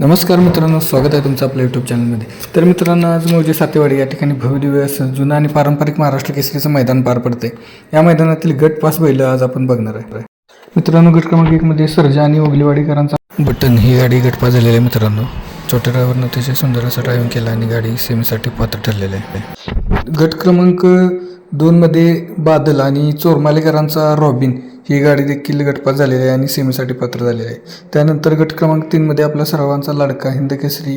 नमस्कार मित्रांनो स्वागत आहे तुमचं आपल्या यूट्यूब चॅनलमध्ये तर मित्रांनो आज मौजे सातेवाडी या ठिकाणी भव्यदिव्य असं जुनं आणि पारंपरिक महाराष्ट्र केसरीचं मैदान पार पडते या मैदानातील गट पास बैल आज आपण बघणार आहे. मित्रांनो गट क्रमांक एकमध्ये सर्जा आणि ओगलेवाडीकरांचा बटन ही गाडी गटपास झालेली आहे मित्रांनो. छोट्या ड्रायव्हरनं अतिशय सुंदर असं ड्रायव्हिंग केलं आणि गाडी सेमीसाठी पात्र ठरलेली आहे. गट क्रमांक दोनमध्ये बादल आणि चोरमालेकरांचा रॉबिन. ही गाडी देखील गटपात झालेली आहे आणि सेमीसाठी पात्र झालेली आहे. त्यानंतर गट क्रमांक तीनमध्ये आपला सर्वांचा लाडका हिंद केसरी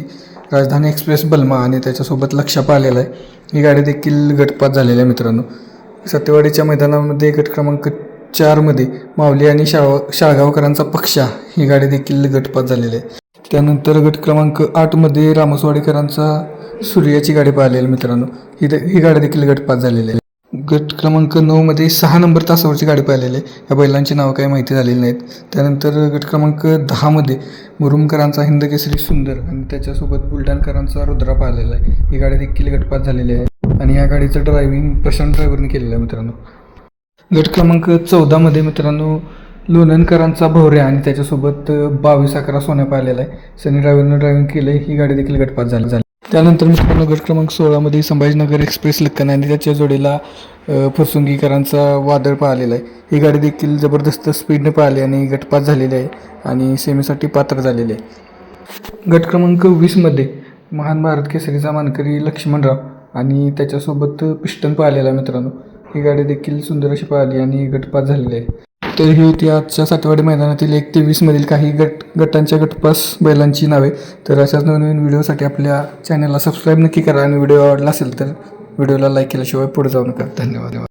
राजधानी एक्सप्रेस बल्मा आणि त्याच्यासोबत लक्षाप आलेला आहे. ही गाडी देखील गटपात झालेली आहे मित्रांनो. सत्यवाडीच्या मैदानामध्ये गट क्रमांक चारमध्ये माऊली आणि शाव शाळगावकरांचा पक्षा ही गाडी देखील गटपात झालेली आहे. त्यानंतर गट क्रमांक आठमध्ये रामसवाडीकरांचा सूर्याची गाडी पाहिलेली मित्रांनो. ही ही गाडी देखील गटपास झालेली आहे. गट क्रमांक नऊमध्ये सहा नंबर तासावरची गाडी पाहिलेली आहे. या बैलांची नावं काही माहिती झालेली नाहीत. त्यानंतर गट क्रमांक दहामध्ये मुरुमकरांचा हिंदकेसरी सुंदर आणि त्याच्यासोबत बुलढाणकरांचा रुद्रा पाहिलेला आहे. ही गाडी देखील गटपात झालेली आहे आणि या गाडीचं ड्रायव्हिंग प्रशांत ड्रायव्हरने केलेलं आहे मित्रांनो. गट क्रमांक चौदामध्ये मित्रांनो लोणनकरांचा भोवऱ्या आणि त्याच्यासोबत बावीस अकरा सोन्या पाहिलेला आहे. सनी ड्रायव्हरनं ड्रायव्हिंग केलं ही गाडी देखील गटपास झाली झाली. त्यानंतर मित्रांनो गट क्रमांक सोळामध्ये संभाजीनगर एक्सप्रेस लक्कन आणि त्याच्या जोडीला अ, फुरसुंगीकरांचा वादळ पाहिलेला आहे. ही गाडी देखील जबरदस्त स्पीडने पाहिली आणि गटपास झालेली आहे आणि सेमीसाठी पात्र झालेली आहे. गट क्रमांक वीसमध्ये महान भारत केसरीचा मानकरी लक्ष्मणराव आणि त्याच्यासोबत पिस्टन पाहिलेला आहे मित्रांनो. ही गाडी देखील सुंदर अशी पाहिली आणि गटपास झालेली आहे. तर ही होती. आजच्या सातवाडी मैदानातील एक ते वीसमधील काही गट गटांच्या गटपास बैलांची नावे. तर अशाच नवीन व्हिडिओसाठी आपल्या चॅनलला सबस्क्राईब नक्की करा. आणि व्हिडिओ आवडला असेल तर व्हिडिओला लाईक केल्याशिवाय पुढे जाऊ नका. धन्यवाद.